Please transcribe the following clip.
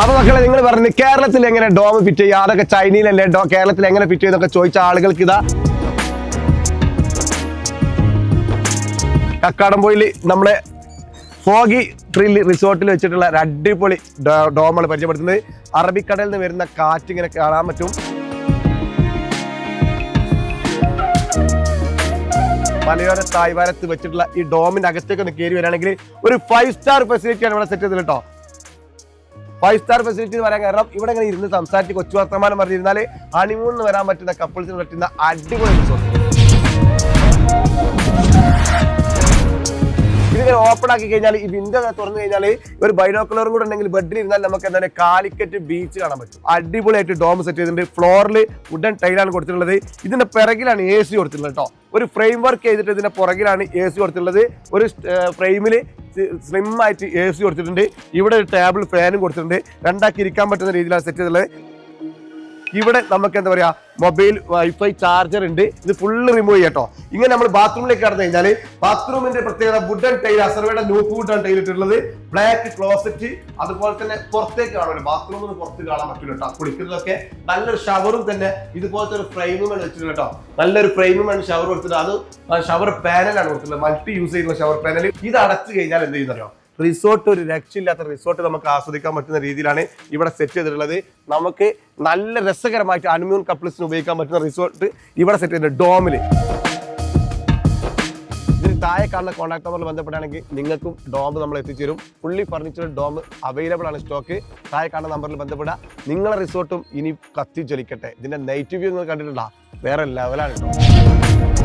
അപ്പൊ മക്കളെ നിങ്ങൾ പറഞ്ഞു കേരളത്തിൽ എങ്ങനെ ഡോം ഫിറ്റ് ചെയ്യുക അതൊക്കെ ചൈനയിലല്ലേ? ഡോ കേരളത്തിൽ എങ്ങനെ ഫിറ്റ് ചെയ്യുന്നൊക്കെ ചോദിച്ച ആളുകൾക്ക് ഇതാ. കക്കാടംപോയിൽ നമ്മളെ ഫോഗി ട്രിൽ റിസോർട്ടിൽ വെച്ചിട്ടുള്ള ഒരു അടിപൊളി ഡോമാണ് പരിചയപ്പെടുത്തുന്നത്. അറബിക്കടലിൽ നിന്ന് വരുന്ന കാറ്റ് ഇങ്ങനെ കാണാൻ പറ്റും. മലയോര തായ്വാരത്ത് വെച്ചിട്ടുള്ള ഈ ഡോമിന്റെ അകത്തേക്ക് ഒന്ന് കയറി വരികയാണെങ്കിൽ ഒരു ഫൈവ് സ്റ്റാർ ഫെസിലിറ്റിയാണ് ഇവിടെ സെറ്റ് ചെയ്തത് കേട്ടോ. ഫൈവ് സ്റ്റാർ ഫെസിലിറ്റി എന്ന് പറയാൻ കാരണം ഇവിടെ ഇങ്ങനെ ഇരുന്ന് സംസാരിച്ച് കൊച്ചു വർത്തമാനം പറഞ്ഞിരുന്നാൽ ഹണിമൂണിന് വരാൻ പറ്റുന്ന കപ്പിൾസിന് പറ്റുന്ന അടിപൊളി ഇതിങ്ങനെ ഓപ്പൺ ആക്കി കഴിഞ്ഞാൽ ഈ വിൻഡോ തുറന്നു കഴിഞ്ഞാൽ ഒരു ബൈനോക്കുലറും കൂടെ ഉണ്ടെങ്കിൽ ബെഡിൽ ഇരുന്നാൽ നമുക്ക് എന്താണ് കാലിക്കറ്റ് ബീച്ച് കാണാൻ പറ്റും. അടിപൊളിയായിട്ട് ഡോം സെറ്റ് ചെയ്തിട്ടുണ്ട്. ഫ്ലോറിൽ വുഡൻ ടൈലാണ് കൊടുത്തിട്ടുള്ളത്. ഇതിന്റെ പിറകിലാണ് എ സി കൊടുത്തിട്ടുള്ളത് കേട്ടോ ഒരു ഫ്രെയിം വർക്ക് ചെയ്തിട്ട് ഇതിന്റെ പുറകിലാണ് എ സി കൊടുത്തിട്ടുള്ളത്. ഒരു ഫ്രെയിമിൽ സ്ലിം ആയിട്ട് എ സി കൊടുത്തിട്ടുണ്ട്. ഇവിടെ ഒരു ടേബിൾ ഫാനും കൊടുത്തിട്ടുണ്ട്. രണ്ടാക്കി ഇരിക്കാൻ പറ്റുന്ന രീതിയിലാണ് സെറ്റ് ചെയ്തിട്ടുള്ളത്. ഇവിടെ നമുക്ക് എന്താ പറയാ മൊബൈൽ വൈഫൈ ചാർജർ ഉണ്ട്. ഇത് ഫുള്ള് റിമൂവ് ചെയ്യട്ടോ ഇങ്ങനെ നമ്മൾ ബാത്റൂമിലേക്ക് കടന്നു കഴിഞ്ഞാൽ ബാത്റൂമിന്റെ പ്രത്യേകത വുഡൻ ടൈൽ അസർവയുടെ ലൂപ്പ് വുഡൻ ടൈൽ ഇട്ടിട്ടുള്ളത് ബ്ലാക്ക് ക്ലോസറ്റ് അതുപോലെ തന്നെ പുറത്തേക്ക് കാണുമല്ലോ ബാത്റൂമിൽ നിന്ന് പുറത്ത് കാണാൻ പറ്റില്ല കേട്ടോ കുളിക്കുന്നതൊക്കെ നല്ലൊരു ഷവറും തന്നെ ഇതുപോലത്തെ ഒരു ഫ്രെയിമും വെച്ചിട്ടുണ്ട് കേട്ടോ നല്ലൊരു ഫ്രെയിമും ഷവർ കൊടുത്തിട്ട് അത് ഷവർ പാനലാണ് കൊടുത്തിട്ടുള്ളത്. മൾട്ടി യൂസ് ചെയ്യുന്ന ഷവർ പാനൽ ഇത് അടച്ചു കഴിഞ്ഞാൽ എന്ത് ചെയ്യുന്നറിയോ? റിസോർട്ട് ഒരു രക്ഷയില്ലാത്ത റിസോർട്ട് നമുക്ക് ആസ്വദിക്കാൻ പറ്റുന്ന രീതിയിലാണ് ഇവിടെ സെറ്റ് ചെയ്തിട്ടുള്ളത്. നമുക്ക് നല്ല രസകരമായിട്ട് അനുമ്യൂൺ കപ്പിൾസിന് ഉപയോഗിക്കാൻ പറ്റുന്ന റിസോർട്ട് ഇവിടെ സെറ്റ് ചെയ്തിട്ടുണ്ട്. ഡോമിൽ താഴെ കാണുന്ന കോൺടാക്ട് നമ്പറിൽ ബന്ധപ്പെടുകയാണെങ്കിൽ നിങ്ങൾക്കും ഡോം നമ്മൾ എത്തിച്ചേരും. ഫുള്ളി ഫർണിച്ചർ ഡോം അവൈലബിൾ ആണ് സ്റ്റോക്ക് താഴെ കാണുന്ന നമ്പറിൽ ബന്ധപ്പെടുക. നിങ്ങളെ റിസോർട്ടും ഇനി കത്തിച്ചൊലിക്കട്ടെ. ഇതിന്റെ നൈറ്റ് വ്യൂ നിങ്ങൾ കണ്ടിട്ടുണ്ടോ? വേറെ ലെവലാണ് കേട്ടോ